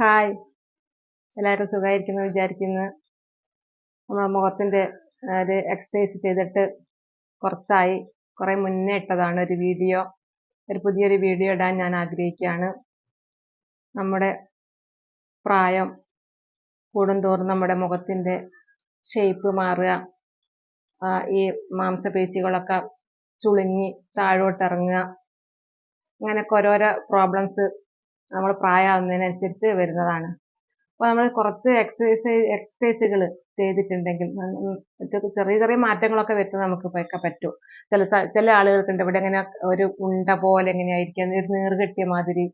Hi എല്ലാവരും സുഖമായിരിക്കുന്നു വിചാരിക്കുന്നു. നമ്മൾ മുഖത്തിന്റെ ഒരു എക്സസൈസ് ചെയ്തിട്ട് കുറച്ചായി. കുറേ മുന്നേ ഇട്ടതാണ് ഒരു വീഡിയോ. ഒരു പുതിയൊരു വീഡിയോ ഇടാൻ ഞാൻ ആഗ്രഹിക്കുകയാണ്. നമ്മുടെ പ്രായം കൂടുന്തോറും നമ്മുടെ മുഖത്തിന്റെ ഷേപ്പ് മാറുക. ഈ മാംസപേശികളൊക്കെ ചുളുങ്ങി താഴോട്ടിറങ്ങുക. അങ്ങനെയൊക്കെ ഓരോരോ പ്രോബ്ലംസ് നമ്മൾ പ്രായമാകുന്നതിനനുസരിച്ച് വരുന്നതാണ്. അപ്പോൾ നമ്മൾ കുറച്ച് എക്സസൈസ് എക്സസൈസുകൾ ചെയ്തിട്ടുണ്ടെങ്കിൽ ചെറിയ ചെറിയ മാറ്റങ്ങളൊക്കെ വരുത്താൻ നമുക്ക് ഒക്കെ പറ്റും. ചില ചില ആളുകൾക്കുണ്ട് ഇവിടെ ഇങ്ങനെ ഒരു ഉണ്ട പോലെ ഇങ്ങനെ ആയിരിക്കുക ഒരു നീർ കെട്ടിയ മാതിരി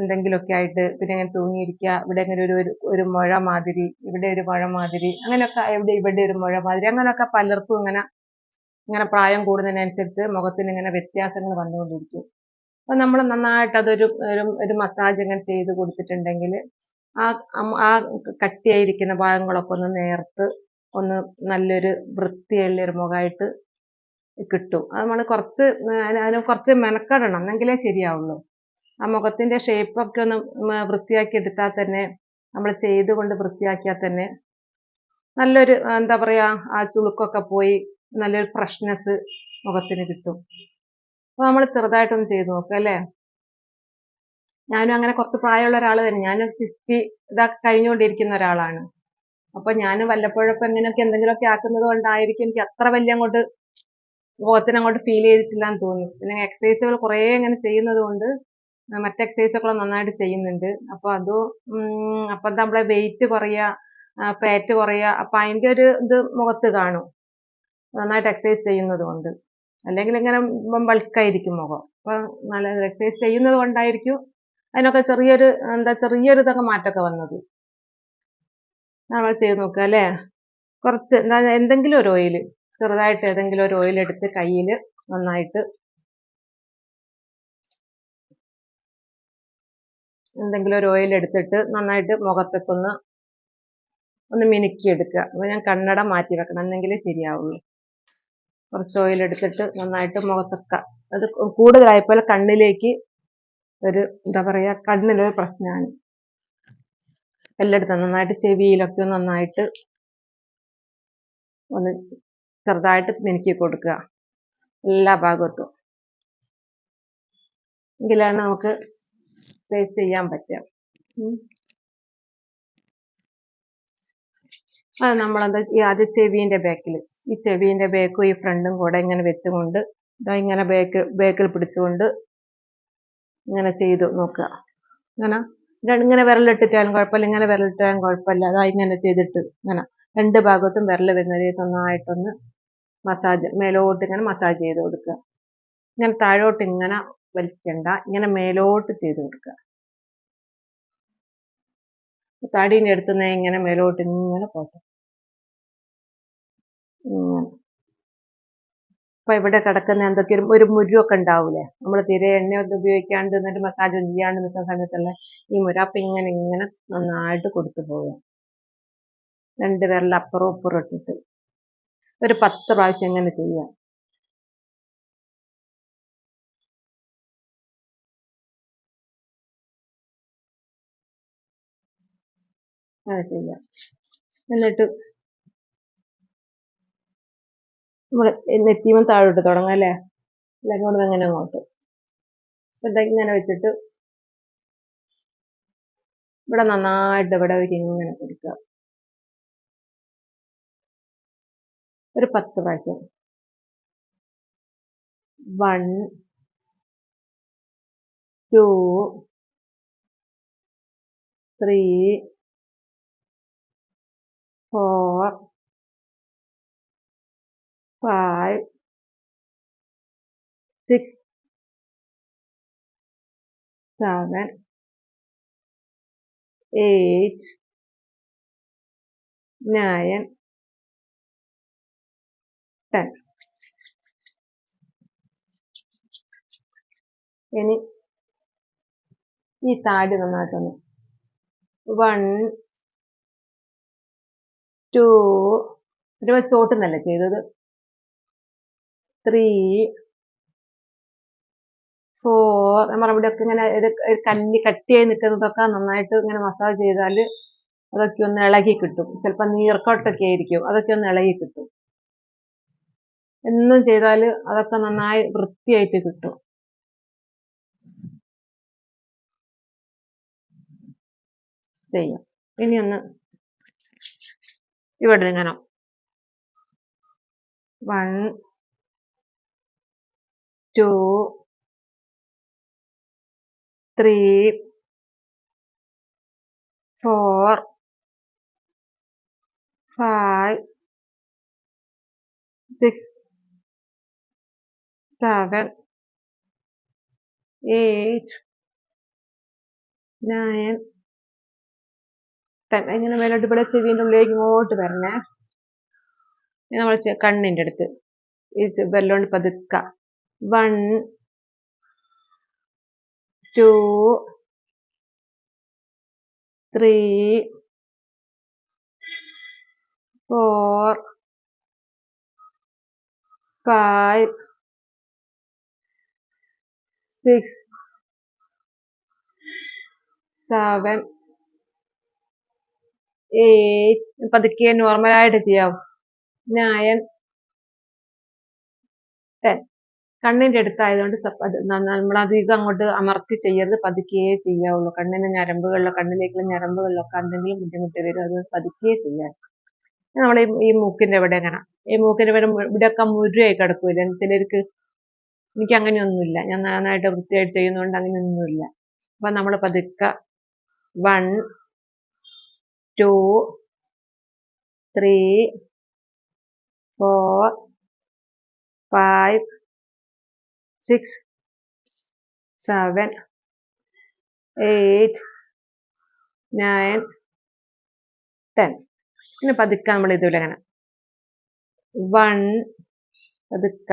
എന്തെങ്കിലുമൊക്കെ ആയിട്ട് പിന്നെ ഇങ്ങനെ തൂങ്ങിയിരിക്കുക ഇവിടെ ഇങ്ങനെ ഒരു ഒരു മുഴ മാതിരി ഇവിടെ ഒരു മുഴ മാതിരി അങ്ങനെയൊക്കെ ഇവിടെ ഇവിടെ ഒരു മുഴ മാതിരി അങ്ങനെയൊക്കെ പലർക്കും ഇങ്ങനെ ഇങ്ങനെ പ്രായം കൂടുന്നതിനനുസരിച്ച് മുഖത്തിന് ഇങ്ങനെ വ്യത്യാസങ്ങൾ വന്നുകൊണ്ടിരിക്കും. അപ്പോൾ നമ്മൾ നന്നായിട്ട് അതൊരു ഒരു മസാജ് അങ്ങനെ ചെയ്ത് കൊടുത്തിട്ടുണ്ടെങ്കിൽ ആ ആ കട്ടിയായിരിക്കുന്ന ഭാഗങ്ങളൊക്കെ ഒന്ന് നേർത്ത് ഒന്ന് നല്ലൊരു വൃത്തിയുള്ള ഒരു മുഖമായിട്ട് കിട്ടും. അത് നമ്മൾ കുറച്ച് അതിന് കുറച്ച് മെനക്കെടണം. എന്നെങ്കിലേ ശരിയാവുള്ളൂ. ആ മുഖത്തിന്റെ ഷേപ്പ് ഒക്കെ ഒന്ന് വൃത്തിയാക്കി എടുത്താൽ തന്നെ നമ്മൾ ചെയ്തുകൊണ്ട് വൃത്തിയാക്കിയാൽ തന്നെ നല്ലൊരു എന്താ പറയാ ആ ചുളുക്കൊക്കെ പോയി നല്ലൊരു ഫ്രഷ്നെസ് മുഖത്തിന് കിട്ടും. അപ്പൊ നമ്മൾ ചെറുതായിട്ടൊന്ന് ചെയ്ത് നോക്കുക അല്ലേ? ഞാനും അങ്ങനെ കുറച്ച് പ്രായമുള്ള ഒരാൾ തന്നെ. ഞാനൊരു സിക്സ്റ്റി ഇതാക്കി കഴിഞ്ഞുകൊണ്ടിരിക്കുന്ന ഒരാളാണ്. അപ്പൊ ഞാൻ വല്ലപ്പോഴൊക്കെ ഇങ്ങനെയൊക്കെ എന്തെങ്കിലുമൊക്കെ ആക്കുന്നത് കൊണ്ടായിരിക്കും എനിക്ക് അത്ര വലിയ അങ്ങോട്ട് മുഖത്തിന് അങ്ങോട്ട് ഫീൽ ചെയ്തിട്ടില്ല എന്ന് തോന്നുന്നു. പിന്നെ എക്സസൈസുകൾ കുറേ ഇങ്ങനെ ചെയ്യുന്നത് കൊണ്ട് മറ്റ് എക്സസൈസൊക്കെ നന്നായിട്ട് ചെയ്യുന്നുണ്ട്. അപ്പൊ അത് അപ്പൊ നമ്മളെ വെയിറ്റ് കുറയുക ഫാറ്റ് കുറയുക അപ്പൊ അതിന്റെ ഒരു ഇത് മുഖത്ത് കാണും. നന്നായിട്ട് എക്സസൈസ് ചെയ്യുന്നത് കൊണ്ട്. അല്ലെങ്കിൽ ഇങ്ങനെ ബൾക്കായിരിക്കും മുഖം. അപ്പൊ നല്ല എക്സസൈസ് ചെയ്യുന്നത് കൊണ്ടായിരിക്കും അതിനൊക്കെ ചെറിയൊരു എന്താ ചെറിയൊരു ഇതൊക്കെ മാറ്റമൊക്കെ വന്നത്. നമ്മൾ ചെയ്ത് നോക്കുക അല്ലേ? കുറച്ച് എന്താ എന്തെങ്കിലും ഒരു ഓയിൽ ചെറുതായിട്ട് ഏതെങ്കിലും ഒരു ഓയിൽ എടുത്ത് കയ്യിൽ നന്നായിട്ട് എന്തെങ്കിലും ഒരു ഓയിൽ എടുത്തിട്ട് നന്നായിട്ട് മുഖത്തേക്കൊന്ന് ഒന്ന് മിനുക്കി എടുക്കുക അപ്പോൾ ഞാൻ കണ്ണട മാറ്റി വെക്കണം. എന്നെങ്കിലേ ശരിയാവുള്ളൂ. കുറച്ച് ഓയിൽ എടുത്തിട്ട് നന്നായിട്ട് മുഖത്തൊക്കെ അത് കൂടുതലായപ്പോൾ കണ്ണിലേക്ക് ഒരു എന്താ പറയാ കണ്ണിലൊരു പ്രശ്നമാണ് എല്ലായിടത്തും നന്നായിട്ട് ചെവിയിലൊക്കെ നന്നായിട്ട് ഒന്ന് ചെറുതായിട്ട് മിനുക്കി കൊടുക്കുക. എല്ലാ ഭാഗത്തും. എങ്കിലാണ് നമുക്ക് ഫേസ് ചെയ്യാൻ പറ്റുക. അത് നമ്മളെന്താ ഈ ആദ്യ ചെവീന്റെ ബാക്കിൽ ഈ ചെവിന്റെ ബാക്കും ഈ ഫ്രണ്ടും കൂടെ ഇങ്ങനെ വെച്ചുകൊണ്ട് ഇതാ ഇങ്ങനെ ബാക്ക് ബാക്കിൽ പിടിച്ചുകൊണ്ട് ഇങ്ങനെ ചെയ്തു നോക്കുക. ഇങ്ങനെ ഇങ്ങനെ വിരലിട്ടിട്ടാലും കുഴപ്പമില്ല ഇങ്ങനെ വിരലിട്ടാലും കുഴപ്പമില്ല. അതാ ഇങ്ങനെ ചെയ്തിട്ട് ഇങ്ങനെ രണ്ട് ഭാഗത്തും വിരൽ വരുന്ന രീതി നന്നായിട്ടൊന്ന് മസാജ് മേലോട്ട് ഇങ്ങനെ മസാജ് ചെയ്ത് കൊടുക്കുക. ഇങ്ങനെ താഴോട്ട് ഇങ്ങനെ വലിക്കണ്ട ഇങ്ങനെ മേലോട്ട് ചെയ്ത് കൊടുക്കുക. താടീന്റെ അടുത്തുനിന്ന് ഇങ്ങനെ മേലോട്ട് ഇങ്ങനെ പോട്ടെ. അപ്പൊ ഇവിടെ കിടക്കുന്ന എന്തൊക്കെ ഒരു ഒരു മുരുവൊക്കെ ഉണ്ടാവൂലേ? നമ്മൾ തീരെ ഒന്ന് ഉപയോഗിക്കാണ്ട് എന്നിട്ട് മസാജ് ചെയ്യാണ്ട് നിൽക്കുന്ന സമയത്തുള്ള ഈ മുര? അപ്പൊ ഇങ്ങനെ ഇങ്ങനെ നന്നായിട്ട് കൊടുത്തു പോവുക. രണ്ട് വിരൽ അപ്പുറവും ഇപ്പുറവും ഇട്ടിട്ട്. ഒരു പത്ത് പ്രാവശ്യം ഇങ്ങനെ ചെയ്യുക. അങ്ങനെ ചെയ്യുക. എന്നിട്ട് നമ്മൾ നെറ്റിയും താഴോട്ട് തുടങ്ങാം അല്ലേ? അല്ലെങ്കിൽ കൊണ്ട് അങ്ങനെ അങ്ങോട്ട്. അപ്പൊ ഇങ്ങനെ വെച്ചിട്ട് ഇവിടെ നന്നായിട്ട് ഇവിടെ ഒരു ഇങ്ങനെ കൊടുക്കുക. ഒരു പത്ത് പ്രാവശ്യം. One two three four five six, seven, eight, nine, ten. ഇനി ഈ താടി നന്നായിട്ടൊന്ന് വൺ ടു ഇത് ചോട്ടുന്നല്ല ചെയ്തത് ത്രീ ഫോർ നമ്മുടെ ഇവിടെയൊക്കെ ഇങ്ങനെ കല്ലി കട്ടിയായി നിൽക്കുന്നതൊക്കെ നന്നായിട്ട് ഇങ്ങനെ മസാജ് ചെയ്താൽ അതൊക്കെ ഒന്ന് ഇളകി കിട്ടും. ചിലപ്പോൾ നീർക്കോട്ടൊക്കെ ആയിരിക്കും അതൊക്കെ ഒന്ന് ഇളകി കിട്ടും. എന്നും ചെയ്താൽ അതൊക്കെ നന്നായി വൃത്തിയായിട്ട് കിട്ടും. ചെയ്യാം. ഇനി ഒന്ന് ഇവിടെ ഇങ്ങനെ. One two three four five six seven eight nine ten. ഇങ്ങനെ മേലോട്ട് ഇവിടെ ചെവിന്റെ ഉള്ളിലേക്ക് ഇങ്ങോട്ട് വരണേ. നമ്മൾ കണ്ണിന്റെ അടുത്ത്. ഈ ബെല്ലോണ്ട് പതുക്ക. One two three four five six seven eight. പതുക്കെ നോർമലായിട്ട് ചെയ്യാം നയൻ ടെൻ. കണ്ണിന്റെ അടുത്തായതുകൊണ്ട് നമ്മൾ അധികം അങ്ങോട്ട് അമർത്തി ചെയ്യരുത് പതുക്കെ ചെയ്യാവുള്ളൂ. കണ്ണിന് ഞരമ്പുകളിലോ കണ്ണിലേക്കുള്ള ഞരമ്പുകളിലൊക്കെ എന്തെങ്കിലും ബുദ്ധിമുട്ട് വരും അത് പതുക്കെ ചെയ്യാം. നമ്മൾ ഈ മൂക്കിന്റെ ഇവിടെ എങ്ങനെ ഈ മൂക്കിന്റെ ഇവിടെ ഇവിടെയൊക്കെ മുരുവായി കിടക്കൂല ചിലർക്ക് എനിക്ക് അങ്ങനെയൊന്നുമില്ല. ഞാൻ നന്നായിട്ട് വൃത്തിയായിട്ട് ചെയ്യുന്നതുകൊണ്ട് അങ്ങനെയൊന്നുമില്ല. അപ്പം നമ്മൾ പതുക്കെ one two three four five six seven eight nine ten പിന്നെ പതുക്കെ നമ്മൾ ഇതുപോലെ അങ്ങനെ. വൺ പതുക്ക.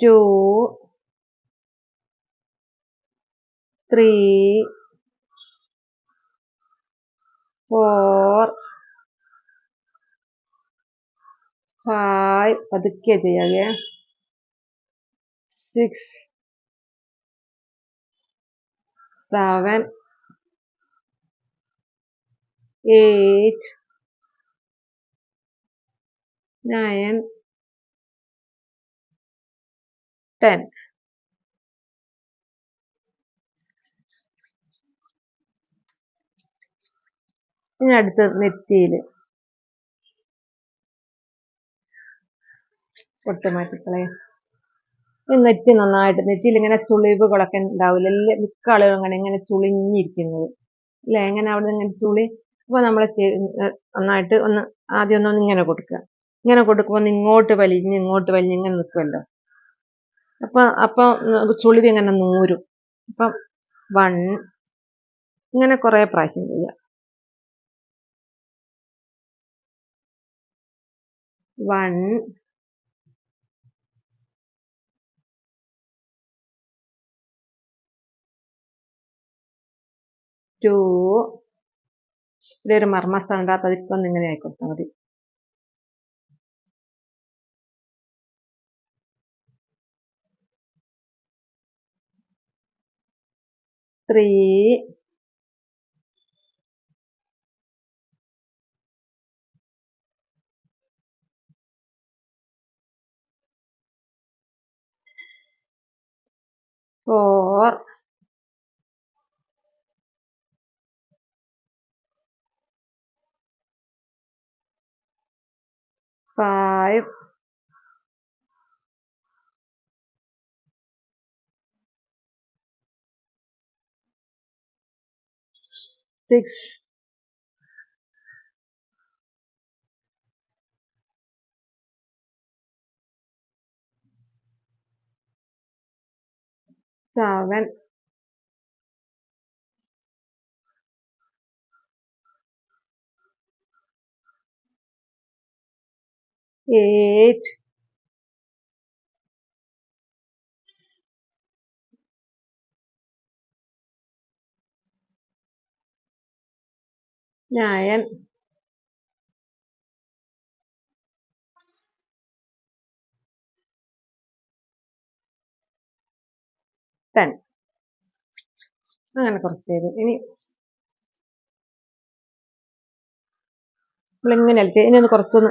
ടു ത്രീ ഫോർ ഫൈവ് പതുക്കെ ചെയ്യാവേ six seven eight nine ten ഇനി അടുത്ത നെറ്റിയിൽ പൊട്ട് മാറ്റിക്കളയാം ഈ നെറ്റി നന്നായിട്ട് നെറ്റിയിൽ ഇങ്ങനെ ചുളിവുകളൊക്കെ ഉണ്ടാവില്ല എല്ലാ മിക്ക ആളുകളും അങ്ങനെ ഇങ്ങനെ ചുളിഞ്ഞിരിക്കുന്നത്. അല്ലേ? എങ്ങനെ അവിടെ ഇങ്ങനെ ചുളി? അപ്പോൾ നമ്മൾ നന്നായിട്ട് ഒന്ന് ആദ്യം ഒന്ന് ഇങ്ങനെ കൊടുക്കുക. ഇങ്ങനെ കൊടുക്കുമ്പോൾ ഒന്ന് ഇങ്ങോട്ട് വലിഞ്ഞ് ഇങ്ങോട്ട് വലിഞ്ഞ് ഇങ്ങനെ നിൽക്കുമല്ലോ അപ്പൊ അപ്പൊ ചുളിവ് ഇങ്ങനെ നൂരും. അപ്പം വൺ ഇങ്ങനെ കുറേ പ്രാവശ്യം ചെയ്യുക. വൺ ടു ഇവിടെ ഒരു മർമ്മസ്ഥലം ഉണ്ട് പതുക്കെ ഒന്ന് ഇങ്ങനെ ആയിക്കൊടുത്താൽ മതി three four five, six, seven, eight, nine, ten അങ്ങനെ കുറച്ച് ചെയ്തു ഇനി നമ്മളിങ്ങനെ അടിച്ച് കുറച്ചൊന്ന്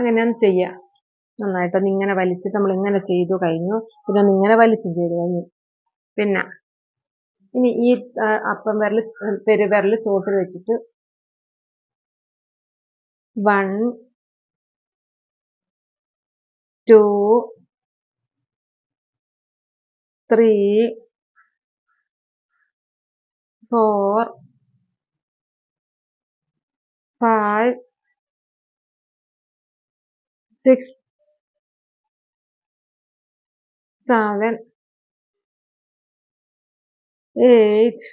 അങ്ങനെ ചെയ്യുക നന്നായിട്ട് ഇങ്ങനെ വലിച്ചിട്ട് നമ്മൾ ഇങ്ങനെ ചെയ്തു കഴിഞ്ഞു. പിന്നെ ഇങ്ങനെ വലിച്ചും ചെയ്തു കഴിഞ്ഞു. പിന്നെ ഇനി ഈ അപ്പം വിരൽ പെരുവിരൽ ചോട്ടിൽ വെച്ചിട്ട് one two three four five six seven eight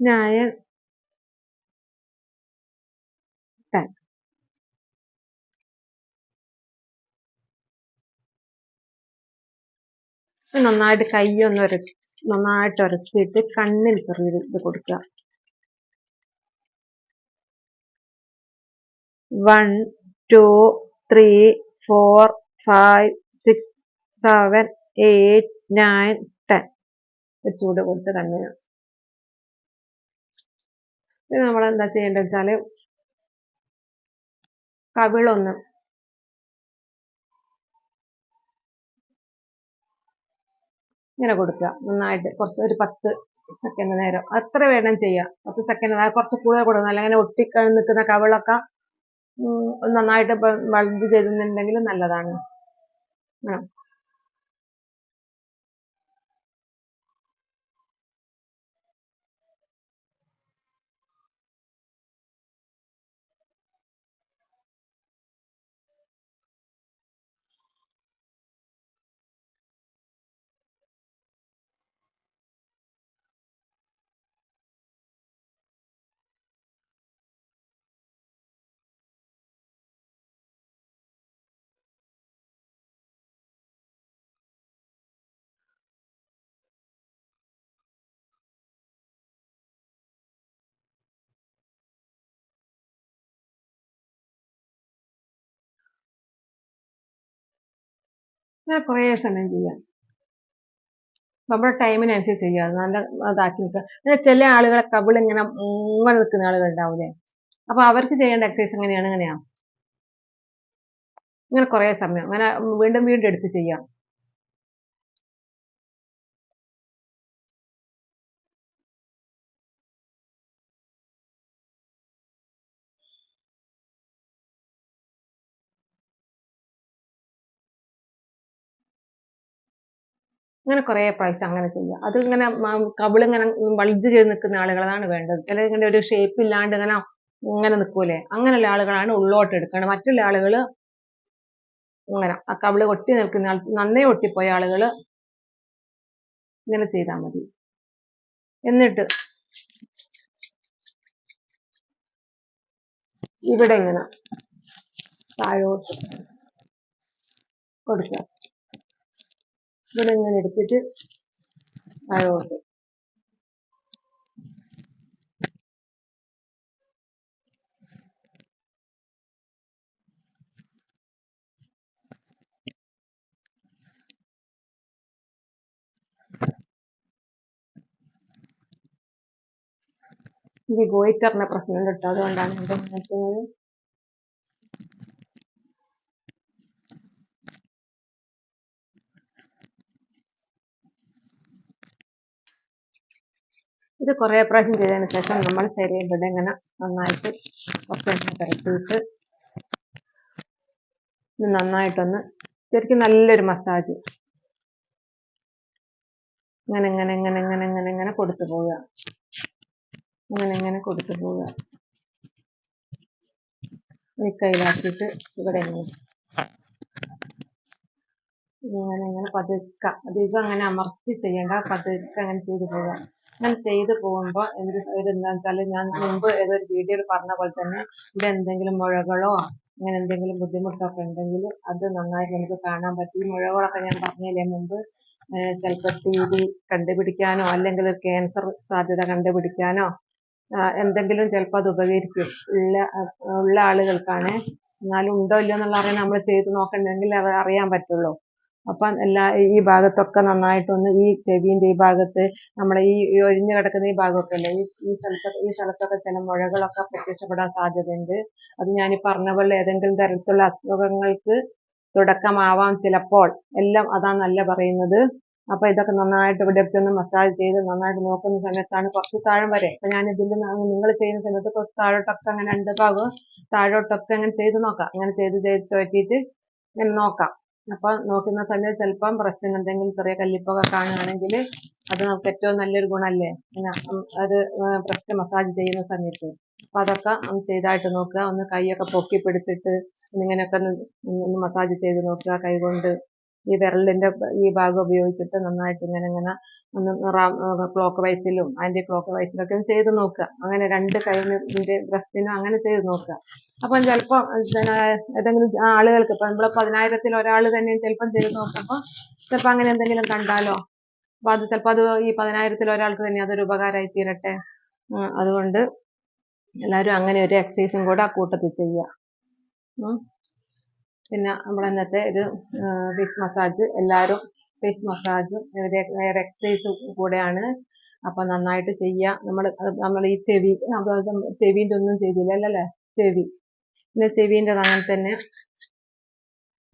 nine ten. നന്നായിട്ട് ഒന്ന് ഉര നന്നായിട്ട് ഉരച്ചിട്ട് കണ്ണിൽ ചെറിയ ഇത് കൊടുക്കുക one two three four five six seven eight nine ten. ചൂട് കൊടുത്ത് കണ്ണിന് ഇത് നമ്മൾ എന്താ ചെയ്യേണ്ടത് വെച്ചാൽ കവിളൊന്ന് ഇങ്ങനെ കൊടുക്കുക. നന്നായിട്ട് കുറച്ച് ഒരു പത്ത് സെക്കൻഡ് നേരം. അത്ര വേണം ചെയ്യാം. പത്ത് സെക്കൻഡ് കുറച്ച് കൂടുതൽ കൊടുക്കണം അല്ലെങ്കിൽ അങ്ങനെ ഒട്ടി നിൽക്കുന്ന കവിളൊക്കെ നന്നായിട്ട് ബൾബ് ചെയ്തിട്ടുണ്ടെങ്കിൽ നല്ലതാണ്. ആ ഇങ്ങനെ കുറേ സമയം ചെയ്യാം. നമ്മുടെ ടൈമിനനുസരിച്ച് ചെയ്യുക നല്ല ഇതാക്കി നിൽക്കുക. പിന്നെ ചില ആളുകളെ കബിൾ ഇങ്ങനെ നിൽക്കുന്ന ആളുകൾ ഉണ്ടാവില്ലേ അപ്പൊ അവർക്ക് ചെയ്യേണ്ട എക്സസൈസ് എങ്ങനെയാണ്? എങ്ങനെയാ? ഇങ്ങനെ കുറേ സമയം. അങ്ങനെ വീണ്ടും വീണ്ടും എടുത്ത് ചെയ്യാം. ഇങ്ങനെ കുറേ പ്രാവശ്യം അങ്ങനെ ചെയ്യുക അത് ഇങ്ങനെ കവിളിങ്ങനെ വളിച്ചു ചെയ്ത് നിൽക്കുന്ന ആളുകളാണ് വേണ്ടത്. അല്ലെങ്കിൽ ഇങ്ങനെ ഒരു ഷേപ്പ് ഇല്ലാണ്ട് ഇങ്ങനെ ഇങ്ങനെ നിൽക്കൂലേ? അങ്ങനെയുള്ള ആളുകളാണ് ഉള്ളോട്ട് എടുക്കേണ്ടത്. മറ്റുള്ള ആളുകൾ ഇങ്ങനെ ആ കവിൾ ഒട്ടി നിൽക്കുന്ന ആൾ നന്നേ ഒട്ടിപ്പോയ ആളുകൾ ഇങ്ങനെ ചെയ്താൽ മതി. എന്നിട്ട് ഇവിടെ ഇങ്ങനെ താഴോട്ട് കൊടുക്കുക. ഇവിടെ ഇങ്ങനെ എടുത്തിട്ട് താഴോട്ട്. ഇത് ഗോയിക്കറിന്റെ പ്രശ്നം കിട്ടും. അതുകൊണ്ടാണ് എന്റെ നോക്കുന്നത് ഇത് കുറേ പ്രാവശ്യം ചെയ്തതിന് ശേഷം നമ്മൾ ശരീരം ഇവിടെ ഇങ്ങനെ നന്നായിട്ട് ഒക്കെ ഒന്ന് പുരട്ടിയിട്ട് ഇത് നന്നായിട്ടൊന്ന് ശരിക്കും നല്ലൊരു മസാജ് ഇങ്ങനെ ഇങ്ങനെ ഇങ്ങനെ ഇങ്ങനെ ഇങ്ങനെ ഇങ്ങനെ കൊടുത്തു പോവുക. ഇങ്ങനെ ഇങ്ങനെ കൊടുത്തു പോവുക. ഈ കയ്യിലാക്കിയിട്ട് ഇവിടെ ഇങ്ങനെ. ഇങ്ങനെ ഇങ്ങനെ പതുക്കെ. അധികം അങ്ങനെ അമർത്തി ചെയ്യണ്ട. പതുക്കെ അങ്ങനെ ചെയ്തു പോവുക. അങ്ങനെ ചെയ്ത് പോകുമ്പോൾ എന്ത് എന്താണെന്ന് വെച്ചാൽ ഞാൻ മുമ്പ് ഏതൊരു വീഡിയോയിൽ പറഞ്ഞ പോലെ തന്നെ ഇവിടെ എന്തെങ്കിലും മുഴകളോ അങ്ങനെ എന്തെങ്കിലും ബുദ്ധിമുട്ടൊക്കെ ഉണ്ടെങ്കിൽ അത് നന്നായിട്ട് നമുക്ക് കാണാൻ പറ്റും. ഈ മുഴകളൊക്കെ ഞാൻ പറഞ്ഞില്ലേ മുമ്പ് ചിലപ്പോൾ ടി ബി കണ്ടുപിടിക്കാനോ അല്ലെങ്കിൽ ക്യാൻസർ സാധ്യത കണ്ടുപിടിക്കാനോ എന്തെങ്കിലും ചിലപ്പോൾ അത് ഉപകരിക്കും. ഉള്ള ഉള്ള ആളുകൾക്കാണ്. എന്നാലും ഉണ്ടോ ഇല്ലയോ എന്നുള്ള അറിയാൻ നമ്മൾ ചെയ്ത് നോക്കണമെങ്കിൽ അത് അറിയാൻ പറ്റുള്ളൂ. അപ്പം എല്ലാ ഈ ഭാഗത്തൊക്കെ നന്നായിട്ടൊന്ന് ഈ ചെവിന്റെ ഈ ഭാഗത്ത് നമ്മളെ ഈ ഒഴിഞ്ഞു കിടക്കുന്ന ഈ ഭാഗമൊക്കെ അല്ലേ ഈ സ്ഥലത്തൊക്കെ ഈ സ്ഥലത്തൊക്കെ ചില മുഴകളൊക്കെ പ്രത്യക്ഷപ്പെടാൻ സാധ്യതയുണ്ട്. അത് ഞാൻ ഈ പറഞ്ഞ പോലെ ഏതെങ്കിലും തരത്തിലുള്ള അസുഖങ്ങൾക്ക് തുടക്കമാവാം ചിലപ്പോൾ. എല്ലാം അതാന്നല്ല പറയുന്നത്. അപ്പൊ ഇതൊക്കെ നന്നായിട്ട് ഇവിടെ ഒന്ന് മസാജ് ചെയ്ത് നന്നായിട്ട് നോക്കുന്ന സമയത്താണ് കുറച്ച് താഴം വരെ. അപ്പൊ ഞാൻ ഇതിന്റെ നിങ്ങൾ ചെയ്യുന്ന സമയത്ത് കുറച്ച് താഴോട്ടൊക്കെ അങ്ങനെ രണ്ട് ഭാഗവും താഴോട്ടൊക്കെ അങ്ങനെ ചെയ്ത് നോക്കാം. അങ്ങനെ ചെയ്ത് ചെയ്ത് ഞാൻ ഇങ്ങനെ നോക്കാം. അപ്പൊ നോക്കുന്ന സമയത്ത് ചിലപ്പം പ്രശ്നം എന്തെങ്കിലും ചെറിയ കല്ലിപ്പൊക്കെ കാണുകയാണെങ്കിൽ അത് നമുക്ക് ഏറ്റവും നല്ലൊരു ഗുണമല്ലേ അത് പ്രശ്നം മസാജ് ചെയ്യുന്ന സമയത്ത്. അപ്പൊ അതൊക്കെ ഒന്ന് ചെയ്തായിട്ട് നോക്കുക. ഒന്ന് കൈയൊക്കെ പൊക്കി പിടിച്ചിട്ട് ഇങ്ങനെയൊക്കെ ഒന്ന് ഒന്ന് മസാജ് ചെയ്ത് നോക്കുക. കൈ കൊണ്ട് ഈ വിരലിന്റെ ഈ ഭാഗം ഉപയോഗിച്ചിട്ട് നന്നായിട്ട് ഇങ്ങനെ ഇങ്ങനെ ഒന്ന് ക്ലോക്ക് വൈസിലും ആന്റി ക്ലോക്ക് വൈസിലൊക്കെ ചെയ്ത് നോക്കുക. അങ്ങനെ രണ്ട് കൈയിന്റെ ബ്രസ്റ്റിനും അങ്ങനെ ചെയ്ത് നോക്കുക. അപ്പം ചിലപ്പോൾ ഏതെങ്കിലും ആളുകൾക്ക് ഇപ്പം നമ്മളെ പതിനായിരത്തിൽ ഒരാൾ തന്നെ ചിലപ്പം ചെയ്ത് നോക്കുമ്പോൾ ചിലപ്പോൾ അങ്ങനെ എന്തെങ്കിലും കണ്ടാലോ? അപ്പം അത് ചിലപ്പോൾ അത് ഈ പതിനായിരത്തിൽ ഒരാൾക്ക് തന്നെ അതൊരു ഉപകാരമായി തീരട്ടെ. അതുകൊണ്ട് എല്ലാവരും അങ്ങനെ ഒരു എക്സസൈസും കൂടെ ആ കൂട്ടത്തിൽ ചെയ്യുക. പിന്നെ നമ്മൾ ഇന്നത്തെ ഒരു ഫേസ് മസാജ് എല്ലാവരും ഫേസ് മസാജും വേറെ എക്സസൈസും കൂടെയാണ്. അപ്പൊ നന്നായിട്ട് ചെയ്യുക നമ്മൾ നമ്മൾ ഈ ചെവി ചെവിന്റെ ഒന്നും ചെയ്തില്ല അല്ലല്ലേ? ചെവി. പിന്നെ ചെവിന്റെ അങ്ങനെ തന്നെ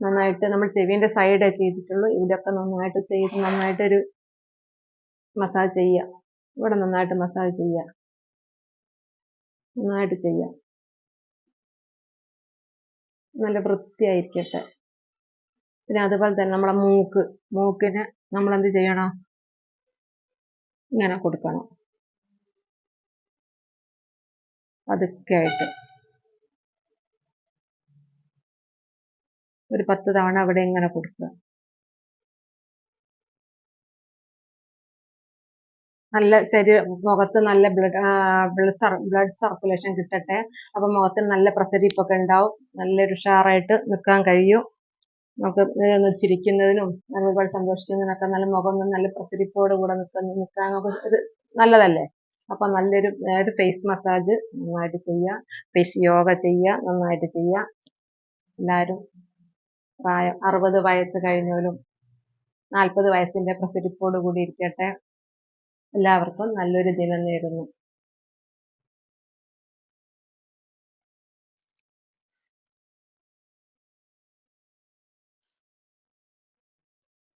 നന്നായിട്ട് നമ്മൾ ചെവിന്റെ സൈഡേ ചെയ്തിട്ടുള്ളൂ. ഇവിടെയൊക്കെ നന്നായിട്ട് ചെയ്ത് നന്നായിട്ടൊരു മസാജ് ചെയ്യുക ഇവിടെ നന്നായിട്ട് മസാജ് ചെയ്യുക നന്നായിട്ട് ചെയ്യുക നല്ല വൃത്തിയായിരിക്കട്ടെ. പിന്നെ അതുപോലെ തന്നെ നമ്മുടെ മൂക്ക് മൂക്കിന് നമ്മൾ എന്ത് ചെയ്യണം? ഇങ്ങനെ കൊടുക്കണം. അതൊക്കെ ആയിട്ട്. ഒരു പത്ത് തവണ അവിടെ ഇങ്ങനെ കൊടുക്കുക. നല്ല ശരീര മുഖത്ത് നല്ല ബ്ലഡ് ബ്ലഡ് ബ്ലഡ് സർക്കുലേഷൻ കിട്ടട്ടെ. അപ്പൊ മുഖത്തിന് നല്ല പ്രസരിപ്പൊക്കെ ഉണ്ടാവും. നല്ലൊരു ഉഷാറായിട്ട് നിൽക്കാൻ കഴിയും. നമുക്ക് ചിരിക്കുന്നതിനും ഒരുപാട് സന്തോഷിക്കുന്നതിനൊക്കെ നല്ല മുഖം നല്ല പ്രസരിപ്പോട് കൂടെ നിൽക്കുന്ന നിൽക്കാൻ ഒരു നല്ലതല്ലേ? അപ്പൊ നല്ലൊരു ഒരു ഫേസ് മസാജ് നന്നായിട്ട് ചെയ്യുക ഫേസ് യോഗ ചെയ്യുക നന്നായിട്ട് ചെയ്യുക എല്ലാവരും പ്രായം അറുപത് വയസ്സ് കഴിഞ്ഞവരും നാൽപ്പത് വയസ്സിന്റെ പ്രസരിപ്പോട് കൂടി ഇരിക്കട്ടെ. എല്ലാവർക്കും നല്ലൊരു ദിനം നേരുന്നു.